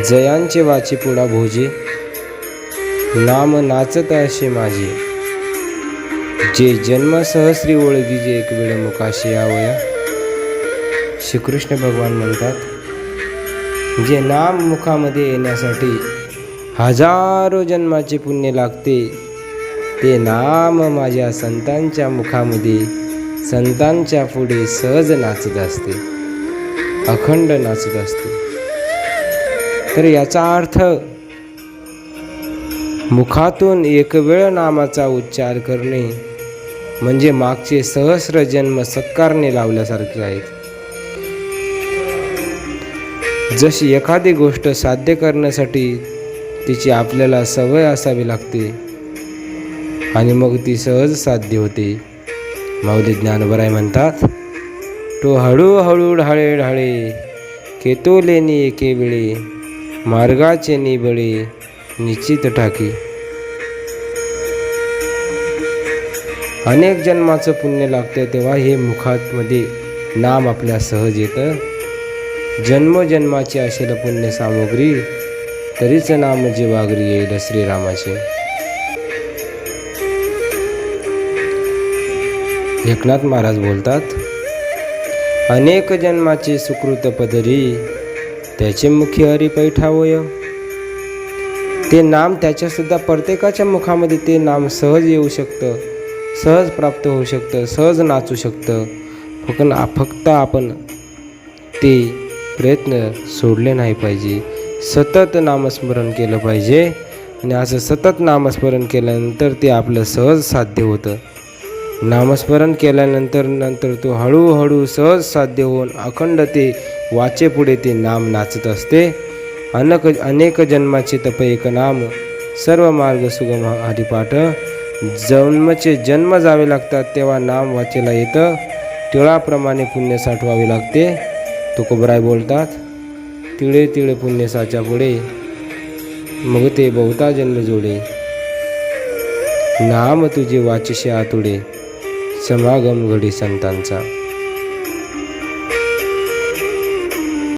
जयांचे वाची पुढा भोजे. नाम नाचत असे माझे. जे जन्म सहस्री ओळखीचे एक वेळ मुखाशी यावया श्रीकृष्ण भगवान म्हणतात जे नाम मुखामध्ये येण्यासाठी हजारो जन्माचे पुण्य लागते ते नाम माझ्या संतांच्या मुखामध्ये संतांच्या पुढे सहज नाचत असते अखंड नाचत असते. तर याचा अर्थ मुखातून एक वेळ नामाचा उच्चार करणे म्हणजे मागचे सहस्र जन्म सत्कारने लावल्यासारखे आहेत. जशी एखादी गोष्ट साध्य करण्यासाठी तिची आपल्याला सवय असावी लागते आणि मग ती सहज साध्य होते. माऊली ज्ञानबराय म्हणतात तो हळूहळू ढाळे ढाळे केतो लेणी एके वेळी मार्गाचे निबळे निश्चित टाकी. अनेक जन्माचं पुण्य लागतं तेव्हा हे मुखातमध्ये नाम आपल्या सहज येतं. जन्मजन्माची असेल पुण्य सामुग्री तरीच नाम जीवागरी येईल श्रीरामाचे. एकनाथ महाराज बोलतात अनेक जन्माचे सुकृत पदरी त्याचे मुखी हरी पैठावय ते नाम त्याच्यासुद्धा प्रत्येकाच्या मुखामध्ये ते नाम सहज येऊ शकतं सहज प्राप्त होऊ शकतं सहज नाचू शकतं. फक्त फक्त आपण ते प्रयत्न सोडले नाही पाहिजे. सतत नामस्मरण केलं पाहिजे आणि असं सतत नामस्मरण केल्यानंतर ते आपलं सहज साध्य होतं. नामस्मरण केल्यानंतर नंतर तो हळूहळू सहज साध्य होऊन अखंड ते वाचेपुढे ते नाम नाचत असते. अनक अनेक जन्माचे तप एक नाम. सर्व मार्ग सुगम हरिपाठ जन्मचे जन्म जावे लागतात तेव्हा नाम वाचेला येतं. तिळाप्रमाणे पुण्य साठवावे लागते. तुकोबराय बोलतात तिळे तिळे पुण्य साच्या पुढे. मग ते बहुता जन्म जोडे. नाम तुझे वाचशे आतुडे. समागम घडी संतांचा.